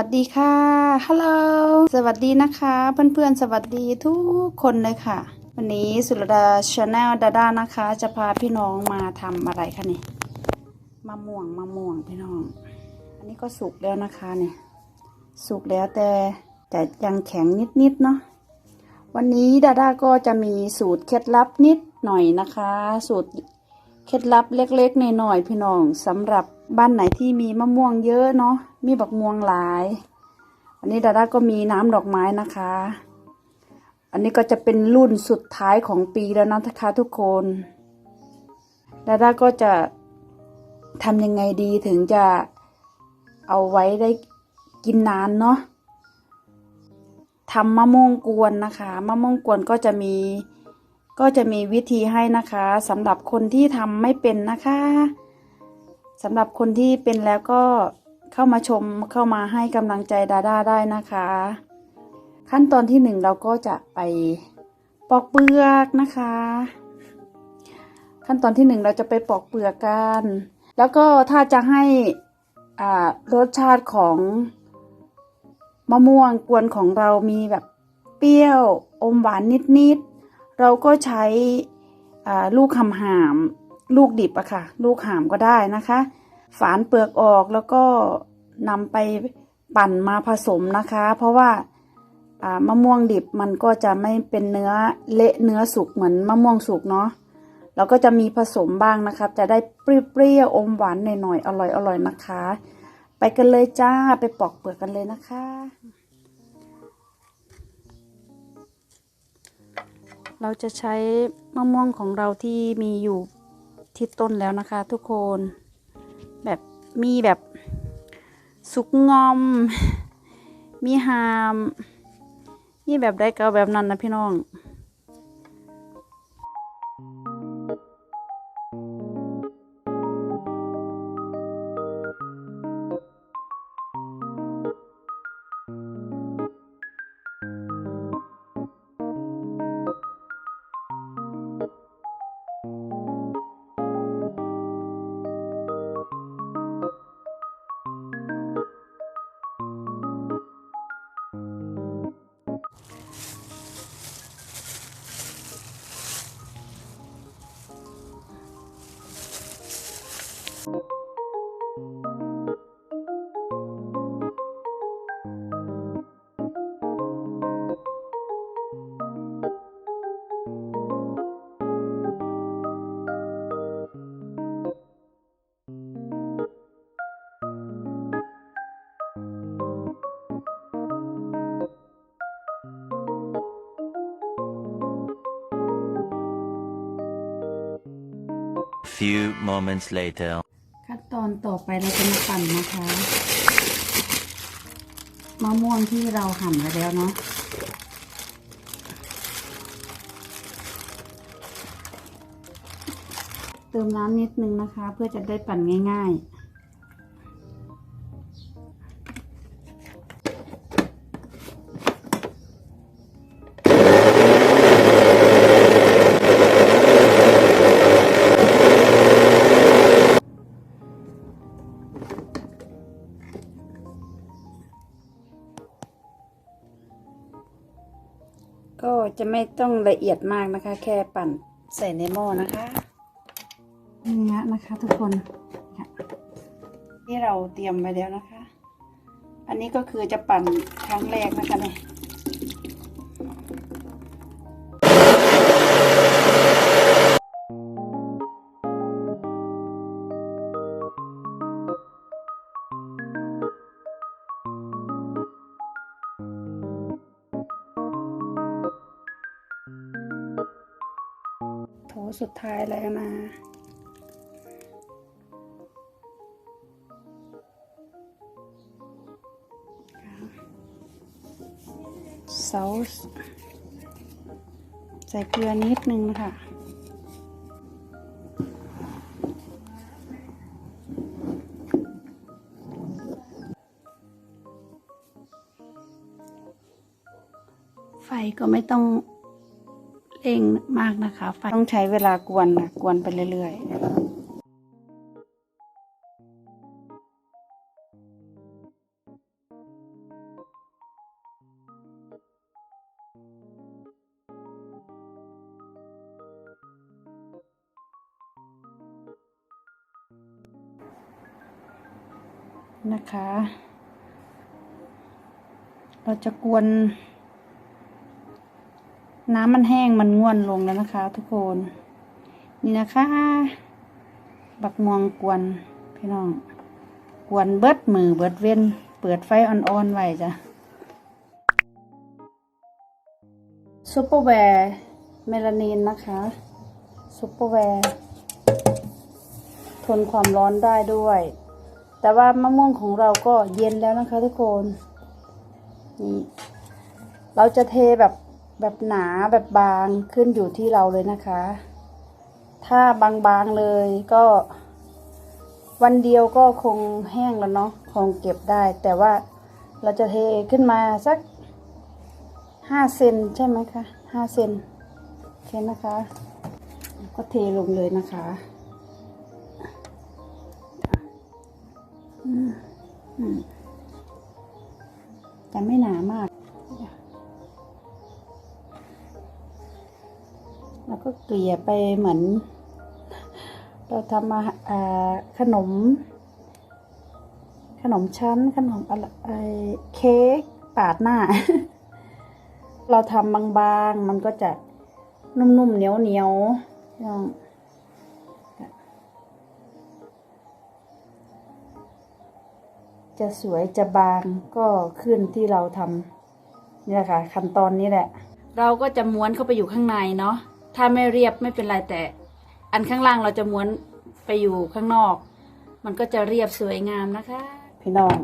วัสดีค่ะ ฮัลโหล สวัสดีนะคะ เพื่อนๆ สวัสดีทุกคนเลยค่ะ วันนี้สุรดาชาแนลดาด้านะคะ จะพาพี่น้องมาทำอะไรคะนี่มะม่วงมะม่วงพี่น้อง อันนี้ก็สุกแล้วนะคะเนี่ยสุกแล้วแต่แต่ยังแข็งนิดๆเนาะ วันนี้ดาด้าก็จะมีสูตรเคล็ดลับนิดหน่อยนะคะ สูตรเคล็ดลับเล็กๆหน่อยๆพี่น้องสำหรับบ้านไหนที่มีมะม่วงเยอะเนาะ มีบักม่วงหลาย อันนี้ดาด้าก็มีน้ำดอกไม้นะคะ อันนี้ก็จะเป็นรุ่นสุดท้ายของปีแล้วนะคะทุกคนดาด้าก็จะทำยังไงดีถึงจะเอาไว้ได้กินนานเนาะทำมะม่วงกวนนะคะมะม่วงกวนก็จะมีก็จะมีวิธีให้นะคะสำหรับคนที่ทำไม่เป็นนะคะสำหรับคนที่เป็นแล้วก็ เข้ามาชมเข้ามาให้กำลังใจดาด้าได้นะคะ ขั้นตอนที่หนึ่งเราก็จะไปปอกเปลือกนะคะ ขั้นตอนที่หนึ่งเราจะไปปอกเปลือกกัน แล้วก็ถ้าจะให้อ่ารสชาติของมะม่วงกวนของเรามีแบบเปรี้ยวอมหวานนิดๆ เราก็ใช้อ่าลูกหำหาม ลูกดิบอะค่ะ ลูกหามก็ได้นะคะ ฝานเปลือกออกแล้วก็นำไปปั่นมาผสมนะคะ เพราะว่าามะม่วงดิบมันก็จะไม่เป็นเนื้อเละเนื้อสุกเหมือนมะม่วงสุกเนาะเราก็จะมีผสมบ้างนะคะ จะได้เปรี้ยวๆอมหวานหน่อยๆอร่อยๆนะคะ ไปกันเลยจ้าไปปอกเปลือกกันเลยนะคะ เราจะใช้มะม่วงของเราที่มีอยู่ที่ต้นแล้วนะคะ ทุกคน แบบมีแบบสุกงอม มีหาม มีแบบได้ก็เอาแบบนั้นนะพี่น้อง Few moments later. ขั้นตอนต่อไปเราจะมาปั่นนะคะมะม่วงที่เราหั่นไว้แล้วเนาะเติมน้ำนิดนึงนะคะ เพื่อจะได้ปั่นง่าย ๆ ก็จะไม่ต้องละเอียดมากนะคะ แค่ปั่นใส่ในหม้อนะคะเนื้อนะคะทุกคนค่ะที่เราเตรียมไว้แล้วนะคะ อันนี้ก็คือจะปั่นครั้งแรกนะคะเนี่ย โถสุดท้ายแล้วนะซอสใส่เกลือนิดนึงนะคะไฟก็ไม่ต้อง เองมากนะคะต้องใช้เวลากวนนะกวนไปเรื่อยๆนะคะ เราจะกวน น้ำมันแห้งมันง่วนลงแล้วนะคะ ทุกคน นี่นะคะ บักม่วงกวนพี่น้อง กวนเบิดมือเบิดเว้น เปิดไฟอ่อนๆไว้จ้ะซุปเปอร์แวร์เมลานีนนะคะซุปเปอร์แวร์ทนความร้อนได้ด้วย แต่ว่ามะม่วงของเราก็เย็นแล้วนะคะทุกคน นี่ เราจะเทแบบ แบบหนาแบบบางขึ้นอยู่ที่เราเลยนะคะ ถ้าบางๆเลยก็ วันเดียวก็คงแห้งแล้วเนาะคงเก็บได้ แต่ว่าเราจะเทขึ้นมาสักห้าเซนใช่ไหมคะห้าเซนโอเคนะคะ ก็เทลงเลยนะคะแต่ไม่หนามาก ก็เกลี่ยไปเหมือน เราทำมาขนม ขนมชั้นขนมอะไรไอ้เค้กปาดหน้า เราทำบางๆ มันก็จะนุ่มๆเหนียวๆลองจะสวยจะบางก็ขึ้นที่เราทำนี่แหละค่ะขั้นตอนนี้แหละ เราก็จะม้วนเข้าไปอยู่ข้างในเนาะ ถ้าไม่เรียบไม่เป็นไรแต่ อันข้างล่างเราจะม้วนไปอยู่ข้างนอก มันก็จะเรียบสวยงามนะคะ พี่น้อง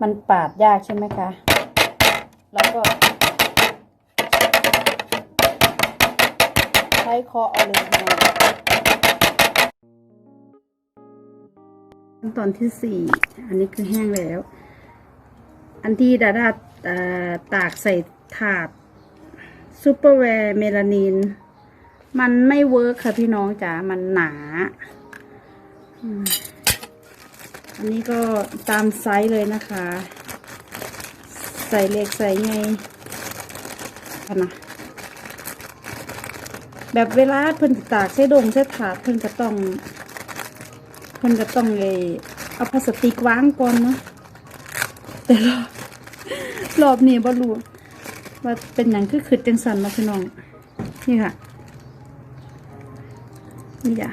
มันปาดยากใช่ไหมคะ แล้วก็ ใช้คาะเอาเลยน้องขั้นตอนที่สี่ อันนี้คือแห้งแล้ว อันที่ดาดาตากใส่ถาด ซูเปอร์แวร์เมลานิน มันไม่เวิร์คค่ะพี่น้องจ๋า มันหนาอันนี้ก็ตามไซส์เลยนะคะ ใส่เล็กใส่ไงกันนะแบบเวลาเพิ่นตากใส่ดงใส่ถาดเพิ่นก็ต้อง เพิ่นก็ต้องเลยเอาพลาสติกวางก่อนเนาะแต่รอบรอบนี้บ่รู้ ว่าเป็นหยังคือขึ้นจังสันนาะพี่น้อง นี่ค่ะ นี่จ้ะ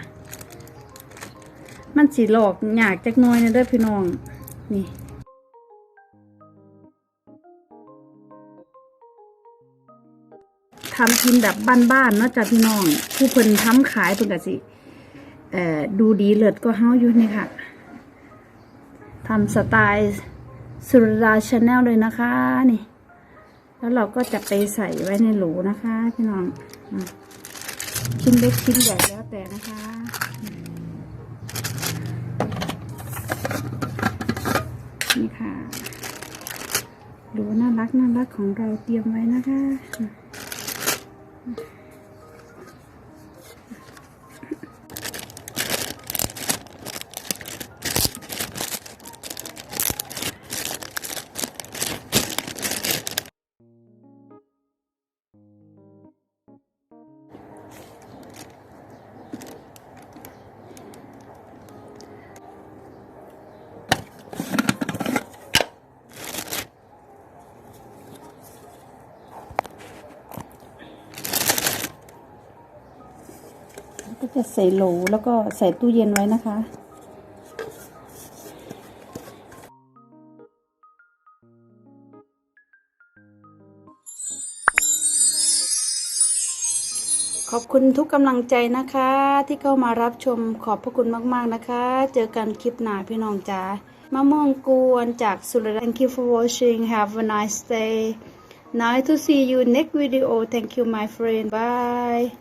มันสีหลอกหยากจักหน้อยนะเด้อพี่น้อง นี่ทำกินแบบบ้านๆเนาะจ้ะพี่น้อง ผู้เพิ่นทำขายเพิ่นก็สิเอ่อดูดีเลิศก็เฮาอยู่นี่ค่ะทำสไตล์สุรดาชาแนลเลยนะคะนี่ แล้วเราก็จะไปใส่ไว้ในโหลนะคะพี่น้องชิ้นเล็กชิ้นใหญ่แล้วแต่นะคะนี่ค่ะหลน่ารักน่ารักของเราเตรียมไว้นะคะ จะใส่โหลแล้วก็ใส่ตู้เย็นไว้นะคะ ขอบคุณทุกกำลังใจนะคะ ที่เข้ามารับชมขอบพระคุณมากๆนะคะ เจอกันคลิปหน้าพี่น้องจ๋ามะม่วงกวนจากสุริน Thank you for watching have a nice day nice to see you next video thank you my friend bye